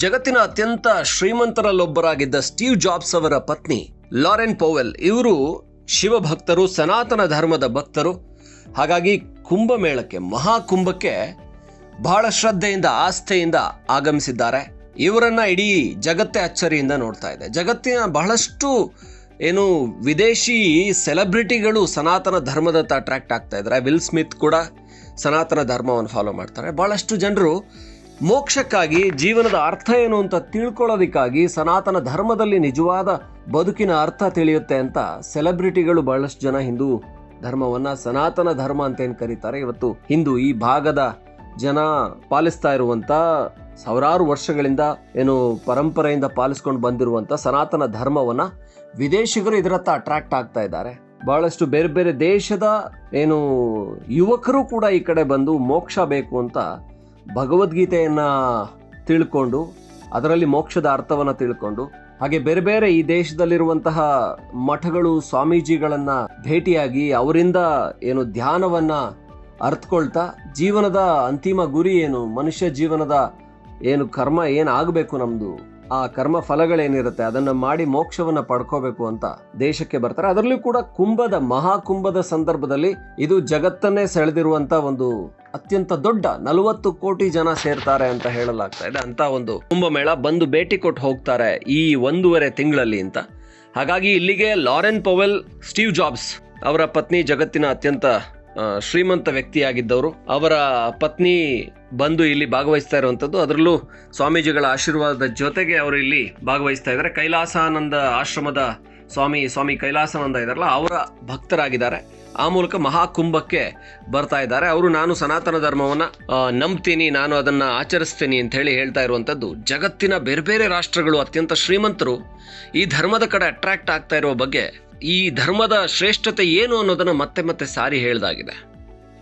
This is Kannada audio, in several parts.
ಜಗತ್ತಿನ ಅತ್ಯಂತ ಶ್ರೀಮಂತರಲ್ಲೊಬ್ಬರಾಗಿದ್ದ ಸ್ಟೀವ್ ಜಾಬ್ಸ್ ಅವರ ಪತ್ನಿ ಲಾರೆನ್ ಪೋವೆಲ್, ಇವರು ಶಿವಭಕ್ತರು, ಸನಾತನ ಧರ್ಮದ ಭಕ್ತರು. ಹಾಗಾಗಿ ಕುಂಭಮೇಳಕ್ಕೆ, ಮಹಾಕುಂಭಕ್ಕೆ ಬಹಳ ಶ್ರದ್ಧೆಯಿಂದ, ಆಸ್ಥೆಯಿಂದ ಆಗಮಿಸಿದ್ದಾರೆ. ಇವರನ್ನ ಇಡೀ ಜಗತ್ತೇ ಅಚ್ಚರಿಯಿಂದ ನೋಡ್ತಾ ಇದೆ. ಜಗತ್ತಿನ ಬಹಳಷ್ಟು ಏನು ವಿದೇಶಿ ಸೆಲೆಬ್ರಿಟಿಗಳು ಸನಾತನ ಧರ್ಮದತ್ತ ಅಟ್ರಾಕ್ಟ್ ಆಗ್ತಾ ಇದ್ದಾರೆ. ವಿಲ್ ಸ್ಮಿತ್ ಕೂಡ ಸನಾತನ ಧರ್ಮವನ್ನು ಫಾಲೋ ಮಾಡ್ತಾರೆ. ಬಹಳಷ್ಟು ಜನರು ಮೋಕ್ಷಕ್ಕಾಗಿ ಜೀವನದ ಅರ್ಥ ಏನು ಅಂತ ತಿಳ್ಕೊಳ್ಳೋದಕ್ಕಾಗಿ ಸನಾತನ ಧರ್ಮದಲ್ಲಿ ನಿಜವಾದ ಬದುಕಿನ ಅರ್ಥ ತಿಳಿಯುತ್ತೆ ಅಂತ ಸೆಲೆಬ್ರಿಟಿಗಳು ಬಹಳಷ್ಟು ಜನ ಹಿಂದೂ ಧರ್ಮವನ್ನ ಸನಾತನ ಧರ್ಮ ಅಂತ ಕರೀತಾರೆ. ಇವತ್ತು ಹಿಂದೂ ಈ ಭಾಗದ ಜನ ಪಾಲಿಸ್ತಾ ಇರುವಂತ ಸಾವಿರಾರು ವರ್ಷಗಳಿಂದ ಏನು ಪರಂಪರೆಯಿಂದ ಪಾಲಿಸ್ಕೊಂಡು ಬಂದಿರುವಂತ ಸನಾತನ ಧರ್ಮವನ್ನ ವಿದೇಶಿಗರು ಇದರತ್ತ ಅಟ್ರಾಕ್ಟ್ ಆಗ್ತಾ ಇದ್ದಾರೆ. ಬಹಳಷ್ಟು ಬೇರೆ ಬೇರೆ ದೇಶದ ಏನು ಯುವಕರು ಕೂಡ ಈ ಕಡೆ ಬಂದು ಮೋಕ್ಷ ಬೇಕು ಅಂತ ಭಗವದ್ಗೀತೆಯನ್ನ ತಿಳ್ಕೊಂಡು, ಅದರಲ್ಲಿ ಮೋಕ್ಷದ ಅರ್ಥವನ್ನು ತಿಳ್ಕೊಂಡು, ಹಾಗೆ ಬೇರೆ ಬೇರೆ ಈ ದೇಶದಲ್ಲಿರುವಂತಹ ಮಠಗಳು, ಸ್ವಾಮೀಜಿಗಳನ್ನು ಭೇಟಿಯಾಗಿ ಅವರಿಂದ ಏನು ಧ್ಯಾನವನ್ನು ಅರ್ಥಕೊಳ್ತಾ ಜೀವನದ ಅಂತಿಮ ಗುರಿ ಏನು, ಮನುಷ್ಯ ಜೀವನದ ಏನು ಕರ್ಮ ಏನಾಗಬೇಕು ನಮ್ದು? ಆ ಕರ್ಮ ಫಲಗಳೇನಿರುತ್ತೆ ಅದನ್ನು ಮಾಡಿ ಮೋಕ್ಷವನ್ನು ಪಡ್ಕೋಬೇಕು ಅಂತ ದೇಶಕ್ಕೆ ಬರ್ತಾರೆ. ಅದರಲ್ಲೂ ಕೂಡ ಕುಂಭದ, ಮಹಾಕುಂಭದ ಸಂದರ್ಭದಲ್ಲಿ ಇದು ಜಗತ್ತನ್ನೇ ಸೆಳೆದಿರುವಂತ ಒಂದು ಅತ್ಯಂತ ದೊಡ್ಡ ನಲವತ್ತು ಕೋಟಿ ಜನ ಸೇರ್ತಾರೆ ಅಂತ ಹೇಳಲಾಗ್ತಾ ಇದೆ. ಅಂತ ಒಂದು ಕುಂಭಮೇಳ ಬಂದು ಭೇಟಿ ಕೊಟ್ಟು ಹೋಗ್ತಾರೆ ಈ ಒಂದೂವರೆ ತಿಂಗಳಲ್ಲಿ ಅಂತ. ಹಾಗಾಗಿ ಇಲ್ಲಿಗೆ ಲಾರೆನ್ ಪೊವೆಲ್, ಸ್ಟೀವ್ ಜಾಬ್ಸ್ ಅವರ ಪತ್ನಿ ಜಗತ್ತಿನ ಅತ್ಯಂತ ಶ್ರೀಮಂತ ವ್ಯಕ್ತಿಯಾಗಿದ್ದವರು. ಅವರ ಪತ್ನಿ ಬಂದು ಇಲ್ಲಿ ಭಾಗವಹಿಸ್ತಾ ಇರುವಂಥದ್ದು. ಅದರಲ್ಲೂ ಸ್ವಾಮೀಜಿಗಳ ಆಶೀರ್ವಾದದ ಜೊತೆಗೆ ಅವರು ಇಲ್ಲಿ ಭಾಗವಹಿಸ್ತಾ ಇದ್ದಾರೆ. ಕೈಲಾಸಾನಂದ ಆಶ್ರಮದ ಸ್ವಾಮಿ ಸ್ವಾಮಿ ಕೈಲಾಸಾನಂದ ಇದಾರಲ್ಲ ಅವರ ಭಕ್ತರಾಗಿದ್ದಾರೆ. ಆ ಮೂಲಕ ಮಹಾಕುಂಭಕ್ಕೆ ಬರ್ತಾ ಇದ್ದಾರೆ. ಅವರು, ನಾನು ಸನಾತನ ಧರ್ಮವನ್ನು ನಂಬ್ತೀನಿ, ನಾನು ಅದನ್ನು ಆಚರಿಸ್ತೀನಿ ಅಂತ ಹೇಳಿ ಹೇಳ್ತಾ ಇರುವಂಥದ್ದು. ಜಗತ್ತಿನ ಬೇರೆ ಬೇರೆ ರಾಷ್ಟ್ರಗಳು ಅತ್ಯಂತ ಶ್ರೀಮಂತರು ಈ ಧರ್ಮದ ಕಡೆ ಅಟ್ರಾಕ್ಟ್ ಆಗ್ತಾ ಇರುವ ಬಗ್ಗೆ ಈ ಧರ್ಮದ ಶ್ರೇಷ್ಠತೆ ಏನು ಅನ್ನೋದನ್ನ ಮತ್ತೆ ಮತ್ತೆ ಸಾರಿ ಹೇಳ್ದಾಗಿದೆ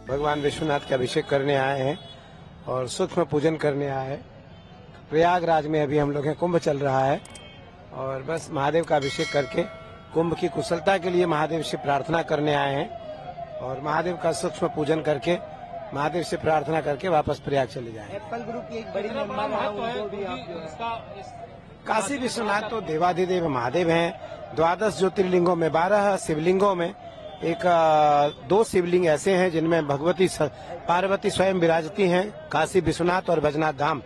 भगवान विश्वनाथ का अभिषेक करने आए हैं और सूक्ष्म पूजन करने आए हैं प्रयागराज में अभी हम लोग हैं कुंभ चल रहा है और बस महादेव का अभिषेक करके कुंभ की कुशलता के लिए महादेव से प्रार्थना करने आए हैं और महादेव का सूक्ष्म पूजन करके महादेव से प्रार्थना करके वापस प्रयाग चले जाए एप्पल ग्रुप की एक बड़ी काशी विश्वनाथ तो देवाधिदेव महादेव हैं। द्वादश ज्योतिर्लिंगों में बारह शिवलिंगों में एक दो शिवलिंग ऐसे हैं जिनमें भगवती पार्वती स्वयं विराजती हैं काशी विश्वनाथ और बजनाथ धाम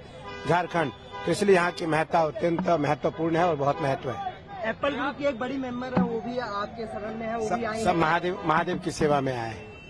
झारखंड। तो इसलिए यहाँ की महत्ता अत्यंत महत्वपूर्ण है और बहुत महत्व है। एप्पल ग्रुप की एक बड़ी मेंबर है वो भी आपके शरण में है वो भी सब, सब महादेव महादेव की सेवा में आए हैं।